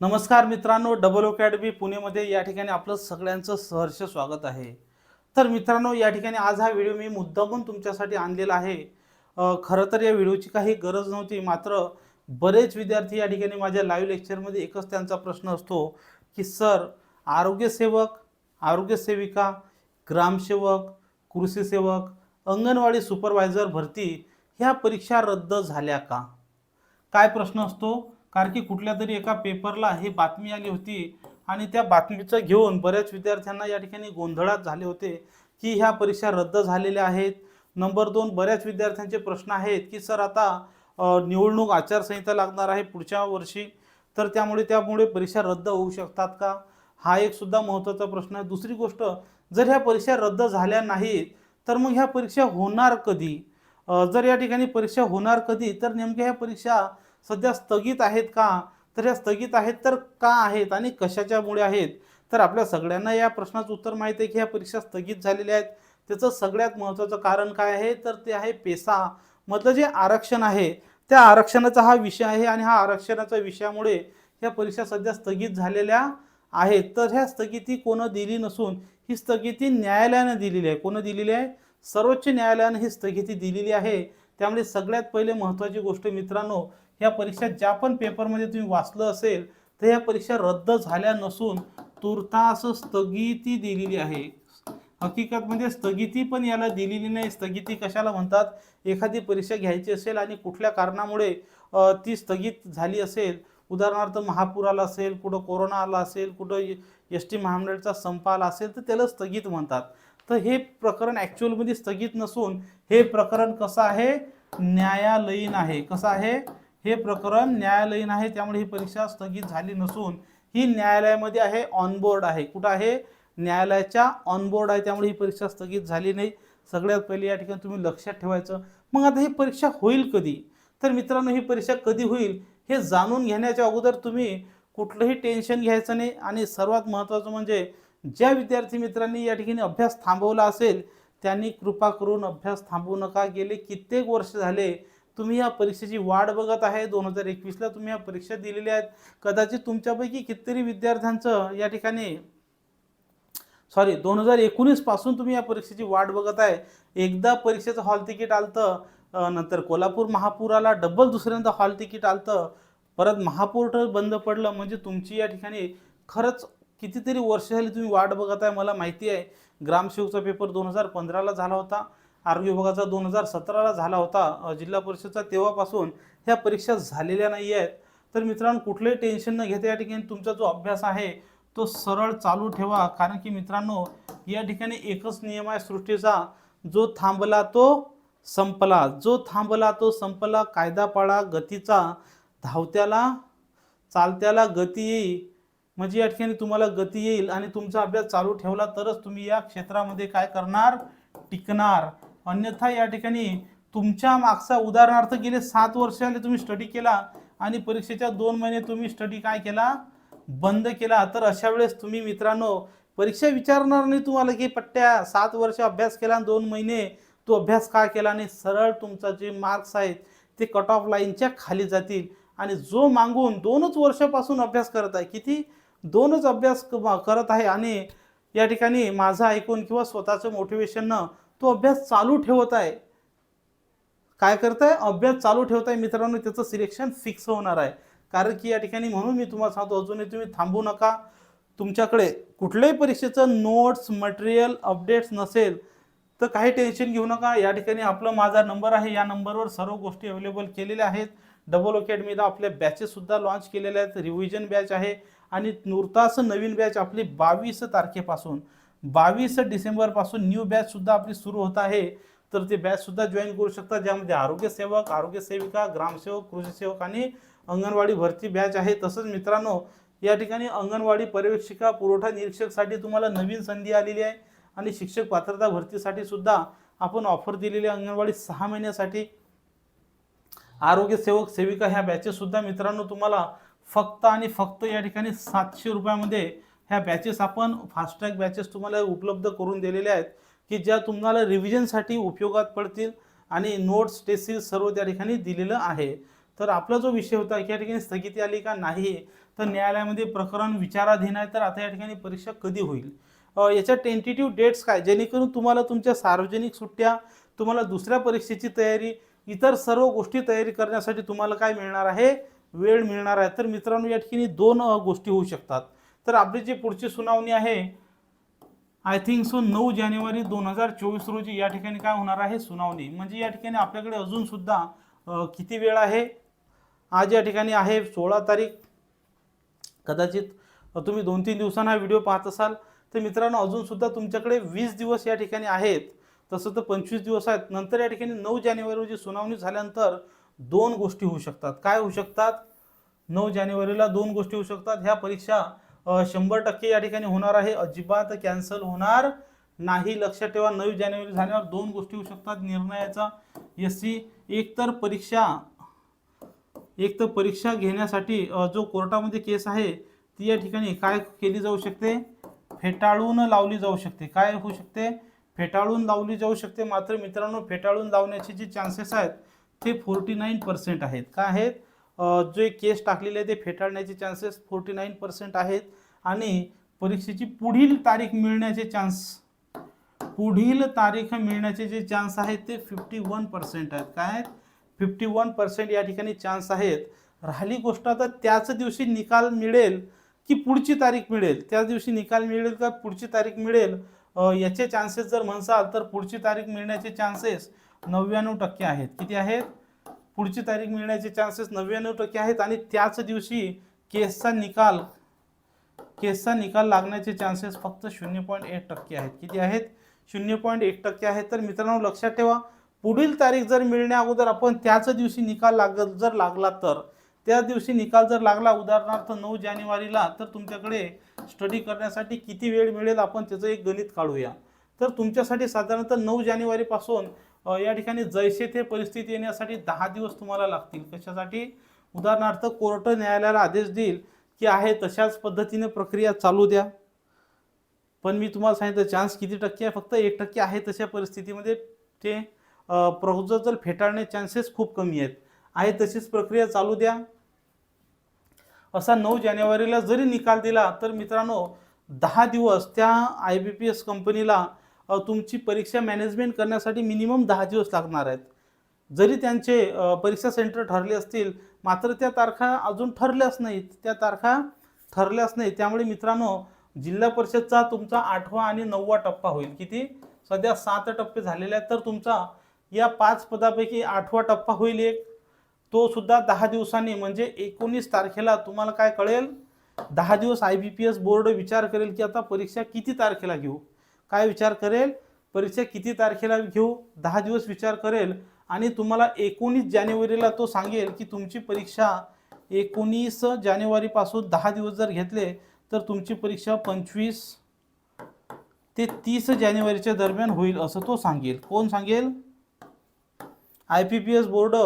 नमस्कार मित्रांनो double academy पुणेमध्ये या ठिकाणी आपलं सगळ्यांचं सहर्ष स्वागत आहे. तर मित्रांनो या ठिकाणी आज हा व्हिडिओ मी मुद्दामून तुमच्यासाठी आणलेला आहे. खरं तर या व्हिडिओची काही गरज नव्हती मात्र बरेच विद्यार्थी या ठिकाणी माझ्या लाईव्ह लेक्चरमध्ये एकच त्यांचा प्रश्न असतो की सर आरोग्यसेवक आरोग्यसेविका ग्रामसेवक कृषीसेवक अंगणवाडी सुपरवायझर भरती ह्या परीक्षा रद्द झाल्या का? काय प्रश्न असतो? कारण की कुठल्या तरी एका पेपरला ही बातमी आली होती आणि त्या बातमीचं घेऊन बऱ्याच विद्यार्थ्यांना या ठिकाणी गोंधळात झाले होते की ह्या परीक्षा रद्द झालेल्या आहेत. नंबर दोन बऱ्याच विद्यार्थ्यांचे प्रश्न आहेत की सर आता निवडणूक आचारसंहिता लागणार आहे पुढच्या वर्षी तर त्यामुळे त्यामुळे परीक्षा रद्द होऊ शकतात का? हा एक सुद्धा महत्त्वाचा प्रश्न आहे. दुसरी गोष्ट जर ह्या परीक्षा रद्द झाल्या नाहीत तर मग ह्या परीक्षा होणार कधी? जर या ठिकाणी परीक्षा होणार कधी तर नेमक्या ह्या परीक्षा सध्या स्थगित आहेत का? तर ह्या स्थगित आहेत तर का आहेत आणि कशाच्यामुळे आहेत? तर आपल्या सगळ्यांना या प्रश्नाचं उत्तर माहीत आहे की ह्या परीक्षा स्थगित झालेल्या आहेत. त्याचं सगळ्यात महत्त्वाचं कारण काय आहे? तर ते आहे पेसा. मधलं जे आरक्षण आहे त्या आरक्षणाचा हा विषय आहे आणि हा आरक्षणाच्या विषयामुळे ह्या परीक्षा सध्या स्थगित झालेल्या आहेत. तर ह्या स्थगिती कोणं दिली नसून ही स्थगिती न्यायालयानं दिलेली आहे. कोणं दिलेली आहे? सर्वोच्च न्यायालयानं ही स्थगिती दिलेली आहे. त्यामुळे सगळ्यात पहिले महत्त्वाची गोष्ट मित्रांनो ह्या परीक्षा ज्या पण पेपरमध्ये तुम्ही वाचलं असेल तर ह्या परीक्षा रद्द झाल्या नसून तुर्तास स्थगिती दिलेली आहे. हकीकत म्हणजे स्थगिती पण याला दिलेली नाही. स्थगिती कशाला म्हणतात? एखादी परीक्षा घ्यायची असेल आणि कुठल्या कारणामुळे ती स्थगित झाली असेल उदाहरणार्थ महापूर आला असेल कुठं कोरोना आला असेल कुठं एस टी महामंडळचा संप आला असेल तर त्याला स्थगित म्हणतात. तर हे प्रकरण ॲक्च्युअलमध्ये स्थगित नसून हे प्रकरण कसं आहे? न्यायालयीन आहे. कसं आहे? हे प्रकरण न्यायालयीन आहे त्यामुळे ही परीक्षा स्थगित झाली नसून ही न्यायालयामध्ये आहे ऑनबोर्ड आहे. कुठं आहे? न्यायालयाच्या ऑनबोर्ड आहे त्यामुळे ही परीक्षा स्थगित झाली नाही. सगळ्यात पहिले या ठिकाणी तुम्ही लक्षात ठेवायचं. मग आता ही परीक्षा होईल कधी? तर मित्रांनो ही परीक्षा कधी होईल हे जाणून घेण्याच्या अगोदर तुम्ही कुठलंही टेन्शन घ्यायचं नाही. आणि सर्वात महत्त्वाचं म्हणजे ज्या विद्यार्थी मित्रांनी या ठिकाणी अभ्यास थांबवला असेल त्यांनी कृपा करून अभ्यास थांबवू नका. गेले कित्येक वर्ष झाले तुम्ही या परीक्षेची वाट बघत आहे. दोन हजार एकवीसला तुम्ही या परीक्षा दिलेल्या आहेत. कदाचित तुमच्यापैकी कितीतरी विद्यार्थ्यांचं या ठिकाणी सॉरी दोन हजार एकोणीसपासून तुम्ही या परीक्षेची वाट बघत आहे. एकदा परीक्षेचं हॉल तिकीट आलतं नंतर कोल्हापूर महापुराला डबल दुसऱ्यांदा हॉल तिकीट आलतं परत महापूर बंद पडलं. म्हणजे तुमची या ठिकाणी खरंच कितीतरी वर्ष झाली तुम्ही वाट बघत आहे मला माहिती आहे. ग्रामसेवकचा पेपर दोन हजार पंधराला झाला होता. आरोग्य विभागाचा दोन हजार सतराला झाला होता जिल्हा परिषदचा तेव्हापासून ह्या परीक्षा झालेल्या नाही आहेत. तर मित्रांनो कुठलंही टेन्शन न घेता या ठिकाणी तुमचा जो अभ्यास आहे तो सरळ चालू ठेवा. कारण की मित्रांनो या ठिकाणी एकच नियम आहे सृष्टीचा. जो थांबला तो संपला. जो थांबला तो संपला कायदा पाळा गतीचा. धावत्याला चालत्याला गती येईल. म्हणजे या ठिकाणी तुम्हाला गती येईल आणि तुमचा अभ्यास चालू ठेवला तरच तुम्ही या क्षेत्रामध्ये काय करणार? टिकणार. अन्यथा या ठिकाणी तुमच्या मागचा उदाहरणार्थ गेले सात वर्षाने तुम्ही स्टडी केला आणि परीक्षेच्या दोन महिने तुम्ही स्टडी काय केला? बंद केला. तर अशा वेळेस तुम्ही मित्रांनो परीक्षा विचारणार नाही तुम्हाला की पट्ट्या सात वर्ष अभ्यास केला आणि दोन महिने तो अभ्यास का केला नाही? सरळ तुमचा जे मार्क्स आहेत ते कट ऑफ लाईनच्या खाली जातील. आणि जो मागून दोनच वर्षापासून अभ्यास करत आहे किती? दोनच अभ्यास क- करत आहे. आणि या ठिकाणी माझं ऐकून किंवा स्वतःचं मोटिवेशननं तो अभ्यास चालू ठेवत आहे. काय करताय? अभ्यास चालू ठेवत आहे मित्रांनो त्याचं सिलेक्शन फिक्स होणार आहे. कारण की या ठिकाणी म्हणून मी तुम्हाला सांगतो अजूनही तुम्ही थांबू नका. तुमच्याकडे कुठल्याही परीक्षेचं नोट्स मटेरियल अपडेट्स नसेल तर काही टेन्शन घेऊ नका. या ठिकाणी आपला माझा नंबर आहे. या नंबरवर सर्व गोष्टी अवेलेबल केलेल्या आहेत. डबल अकॅडमीला आपल्या बॅचेससुद्धा लॉन्च केलेल्या आहेत. रिव्हिजन बॅच आहे. आणि नुरतास नवीन बॅच आपली बावीस तारखेपासून. बावीस डिसेंबरपासून न्यू बॅचसुद्धा आपली सुरू होत आहे. तर ते बॅचसुद्धा जॉईन करू शकता ज्यामध्ये आरोग्यसेवक आरोग्यसेविका ग्रामसेवक कृषीसेवक आणि अंगणवाडी भरती बॅच आहे. तसंच मित्रांनो या ठिकाणी अंगणवाडी पर्यवेक्षिका पुरवठा निरीक्षकसाठी तुम्हाला नवीन संधी आलेली आहे आणि शिक्षक पात्रता भरतीसाठी सुद्धा आपण ऑफर दिलेली आहे. अंगणवाडी सहा महिन्यासाठी आरोग्य सेवक सेविका ह्या बॅचेससुद्धा मित्रांनो तुम्हाला फक्त आणि फक्त या ठिकाणी सातशे रुपयामध्ये ह्या बॅचेस आपण फास्ट्रॅग बॅचेस तुम्हाला उपलब्ध करून दिलेल्या आहेत की ज्या तुम्हाला रिव्हिजनसाठी उपयोगात पडतील आणि नोट्स टेस्ट सर्व त्या ठिकाणी दिलेलं आहे. तर आपला जो विषय होता की या ठिकाणी स्थगिती आली का नाही तर न्यायालयामध्ये प्रकरण विचाराधीन आहे तर आता या ठिकाणी परीक्षा कधी होईल? याच्या टेंटेटिव्ह डेट्स काय? जेणेकरून तुम्हाला तुमच्या सार्वजनिक सुट्ट्या तुम्हाला दुसऱ्या परीक्षेची तयारी इतर सर्व गोष्टी तयारी करण्यासाठी तुम्हाला काय मिळणार आहे? वेळ मिळणार आहे. तर मित्रांनो या ठिकाणी दोन गोष्टी होऊ शकतात. तर आपली जी पुढची सुनावणी आहे आय थिंक सो नऊ जानेवारी दोन हजार चोवीस रोजी या ठिकाणी काय होणार आहे सुनावणी. म्हणजे या ठिकाणी आपल्याकडे अजून सुद्धा किती वेळ आहे? आज या ठिकाणी आहे सोळा तारीख. कदाचित तुम्ही दोन तीन दिवसांना हा व्हिडिओ पाहत असाल. तर मित्रांनो अजूनसुद्धा तुमच्याकडे वीस दिवस या ठिकाणी आहेत. तसं तर पंचवीस दिवस आहेत. नंतर या ठिकाणी नऊ जानेवारी रोजी सुनावणी झाल्यानंतर दोन गोष्टी होऊ शकतात. काय होऊ शकतात? नऊ जानेवारीला दोन गोष्टी होऊ शकतात. ह्या परीक्षा शंभर टक्के या ठिकाणी होणार आहे. अजिबात कॅन्सल होणार नाही. लक्षात ठेवा नऊ जानेवारी झाल्यावर दोन गोष्टी होऊ शकतात. निर्णयाचा एस सी एकतर परीक्षा एक तर परीक्षा घेण्यासाठी जो कोर्टामध्ये केस आहे ती या ठिकाणी काय केली जाऊ शकते? फेटाळून लावली जाऊ शकते. काय होऊ शकते? फेटाळून लावली जाऊ शकते. मात्र मित्रांनो फेटाळून लावण्याचे जे चान्सेस आहेत ते फोर्टी नाईन पर्सेंट आहेत. काय आहेत? जे केस टाकलेले आहे ते फेटाळण्याचे चान्सेस फोर्टी नाईन पर्सेंट आहेत आणि परीक्षेची पुढील तारीख मिळण्याचे चान्स पुढील तारीख मिळण्याचे जे चान्स आहेत ते फिफ्टी वन पर्सेंट आहेत. काय फिफ्टी वन पर्सेंट या ठिकाणी चान्स आहेत. राहिली गोष्ट आता त्याच दिवशी निकाल मिळेल की पुढची तारीख मिळेल? त्याच दिवशी निकाल मिळेल का पुढची तारीख मिळेल? याचे चान्सेस जर म्हणसाल तर पुढची तारीख मिळण्याचे चान्सेस नव्याण्णव टक्के आहेत. किती आहेत? पुढची तारीख मिळण्याचे चान्सेस नव्याण्णव टक्के आहेत आणि त्याच दिवशी केसचा निकाल केसचा निकाल लागण्याचे चान्सेस फक्त शून्य पॉईंट एक टक्के आहेत. किती आहेत? शून्य पॉईंट एक टक्के आहेत. तर मित्रांनो लक्षात ठेवा पुढील तारीख जर मिळण्या अगोदर आपण त्याच दिवशी निकाल लागत जर लागला तर त्या दिवशी निकाल जर लागला उदाहरणार्थ नऊ जानेवारीला तर तुमच्याकडे स्टडी करण्यासाठी किती वेळ मिळेल? आपण त्याचं एक गणित काढूया. तर तुमच्यासाठी साधारणतः नऊ जानेवारीपासून या ठिकाणी जैसे ते परिस्थिती येण्यासाठी दहा दिवस तुम्हाला लागतील. कशासाठी? उदाहरणार्थ कोर्ट न्यायालयाला आदेश देईल की आहे तशाच पद्धतीने प्रक्रिया चालू द्या. पण मी तुम्हाला सांगितलं चान्स किती टक्के आहे? फक्त एक टक्के आहे तशा परिस्थितीमध्ये. ते प्रपोजल फेटाळणे चान्सेस खूप कमी आहेत. आहे तशीच प्रक्रिया चालू द्या. असा नऊ जानेवारीला जरी निकाल दिला तर मित्रांनो दहा दिवस त्या आय बी पी एस कंपनीला तुमची परीक्षा मॅनेजमेंट करण्यासाठी मिनिमम दहा दिवस लागणार आहेत. जरी त्यांचे परीक्षा सेंटर ठरले असतील मात्र त्या तारखा अजून ठरल्याच नाहीत. त्या तारखा ठरल्याच नाही त्यामुळे मित्रांनो जिल्हा परिषदचा तुमचा आठवा आणि नववा टप्पा होईल. किती? सध्या सात टप्पे झालेले आहेत तर तुमचा या पाच पदापैकी आठवा टप्पा होईल एक. तो सुद्धा दहा दिवसांनी म्हणजे एकोणीस तारखेला. तुम्हाला काय कळेल? दहा दिवस I B P S board विचार करेल की आता परीक्षा किती तारखेला घेऊ? काय विचार करेल? परीक्षा किती तारखेला घेऊ? दहा दिवस विचार करेल. आणि तुम्हाला एकोणीस जानेवारीला तो सांगेल की तुमची परीक्षा एकोणीस जानेवारीपासून दहा दिवस जर घेतले तर तुमची परीक्षा पंचवीस ते तीस जानेवारीच्या दरम्यान होईल असं तो सांगेल. कोण सांगेल? I P P S board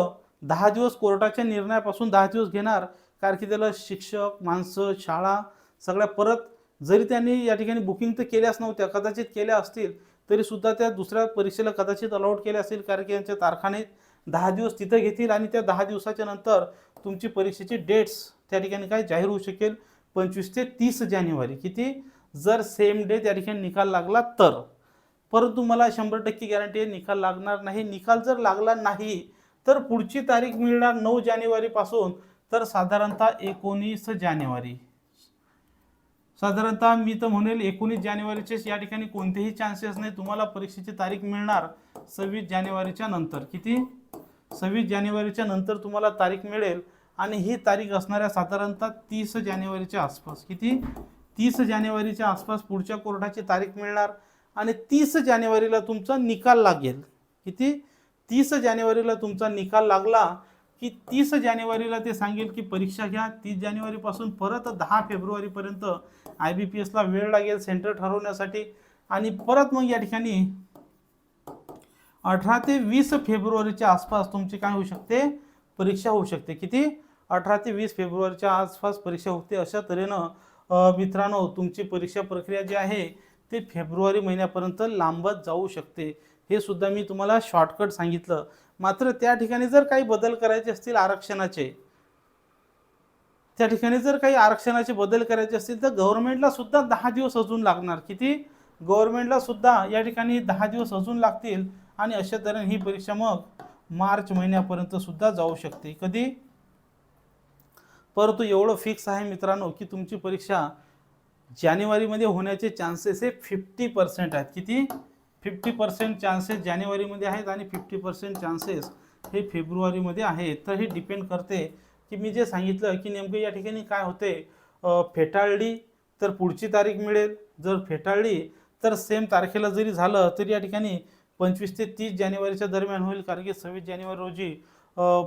दहा दिवस कोर्टाच्या निर्णयापासून दहा दिवस घेणार. कारण की त्याला शिक्षक माणसं शाळा सगळ्या परत जरी त्यांनी या ठिकाणी बुकिंग तर केल्याच नव्हत्या कदाचित केल्या असतील तरी सुद्धा त्या दुसऱ्या परीक्षेला कदाचित अलाउड केल्या असतील कारण की यांच्या तारखाने दहा दिवस तिथं घेतील आणि त्या दहा दिवसाच्या नंतर तुमची परीक्षेची डेट्स त्या ठिकाणी काय जाहीर होऊ शकेल. पंचवीस ते तीस जानेवारी किती? जर सेम डे त्या ठिकाणी निकाल लागला तर. परंतु मला शंभर टक्के गॅरंटी आहे निकाल लागणार नाही. निकाल जर लागला नाही तर पुढची तारीख मिळणार नऊ जानेवारीपासून तर साधारणतः एकोणीस जानेवारी. साधारणतः मी तर म्हणेल एकोणीस जानेवारीचेच या ठिकाणी कोणतेही चान्सेस नाही. तुम्हाला परीक्षेची तारीख मिळणार सव्वीस जानेवारीच्या नंतर. किती? सव्वीस जानेवारीच्या नंतर तुम्हाला तारीख मिळेल आणि ही तारीख असणाऱ्या साधारणतः तीस जानेवारीच्या आसपास. किती? तीस जानेवारीच्या आसपास पुढच्या कोर्टाची तारीख मिळणार आणि तीस जानेवारीला तुमचा निकाल लागेल. किती? तीस जानेवारीला तुमचा निकाल लागला की तीस जानेवारीला ते सांगेल की परीक्षा घ्या. तीस जानेवारीपासून परत दहा फेब्रुवारीपर्यंत आय बी पी एसला वेळ लागेल सेंटर ठरवण्यासाठी. आणि परत मग या ठिकाणी अठरा ते वीस फेब्रुवारीच्या आसपास तुमची काय होऊ शकते? परीक्षा होऊ शकते. किती? अठरा ते वीस फेब्रुवारीच्या आसपास परीक्षा होते. अशा तऱ्हेनं मित्रांनो तुमची परीक्षा प्रक्रिया जी आहे ते फेब्रुवारी महिन्यापर्यंत लांबत जाऊ शकते. हे सुद्धा मी तुम्हाला शॉर्टकट सांगितलं. मात्र त्या ठिकाणी जर काही बदल करायचे असतील आरक्षणाचे त्या ठिकाणी जर काही आरक्षणाचे बदल करायचे असतील तर गव्हर्नमेंटला सुद्धा दहा दिवस अजून लागणार. किती? गव्हर्नमेंटला सुद्धा या ठिकाणी दहा दिवस अजून लागतील आणि अशा तऱ्हेने ही परीक्षा मग मार्च महिन्यापर्यंत सुद्धा जाऊ शकते. कधी? परंतु एवढं फिक्स आहे मित्रांनो की तुमची परीक्षा जानेवारीमध्ये होण्याचे चान्सेस हे फिफ्टी पर्सेंट आहेत. किती? फिफ्टी पर्सेंट चान्सेस जानेवारीमध्ये आहेत आणि फिफ्टी पर्सेंट चान्सेस हे फेब्रुवारीमध्ये आहेत. तर हे डिपेंड करते की मी जे सांगितलं की नेमकं या ठिकाणी काय होते? फेटाळली तर पुढची तारीख मिळेल. जर फेटाळली तर सेम तारखेला जरी झालं तरी या ठिकाणी पंचवीस ते तीस जानेवारीच्या दरम्यान होईल. कारण की सव्वीस जानेवारी रोजी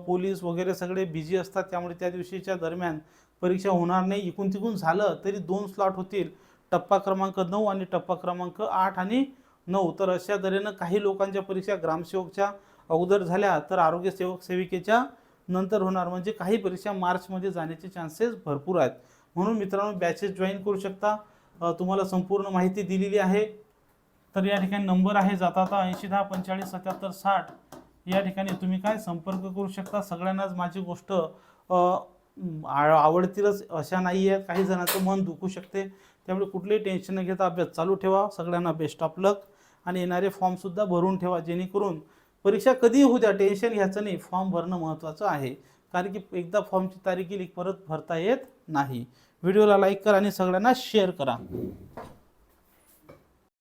पोलीस वगैरे सगळे बिझी असतात. त्यामुळे त्या दिवशीच्या दरम्यान परीक्षा होणार नाही. इकून तिकून झालं तरी दोन स्लॉट होतील. टप्पा क्रमांक नऊ आणि टप्पा क्रमांक आठ आणि नऊ. तर अशा तऱ्हेनं काही लोकांच्या परीक्षा ग्रामसेवकच्या अगोदर झाल्या तर आरोग्य सेवक सेविकेच्या नंतर होणार. म्हणजे काही परीक्षा मार्चमध्ये जाण्याचे चान्सेस भरपूर आहेत. म्हणून मित्रांनो बॅचेस जॉईन करू शकता. तुम्हाला संपूर्ण माहिती दिलेली आहे. तर या ठिकाणी नंबर आहे जाता ऐंशी दहा पंचेचाळीस सत्याहत्तर साठ. या ठिकाणी तुम्ही काय संपर्क करू शकता? सगळ्यांनाच माझी गोष्ट आ- आवडतीलच अशा नाही आहे काही जणांचं मन दुखू शकते. त्यामुळे कुठलेही टेन्शन न घेता अभ्यास चालू ठेवा. सगळ्यांना बेस्ट ऑफ लक आणि येणारे फॉर्मसुद्धा भरून ठेवा जेणेकरून परीक्षा कधी होऊ द्या टेन्शन घ्यायचं नाही. फॉर्म भरणं महत्त्वाचं आहे. कारण की एकदा फॉर्मची तारीख गेली परत भरता येत नाही. व्हिडिओला लाईक करा आणि सगळ्यांना शेअर करा.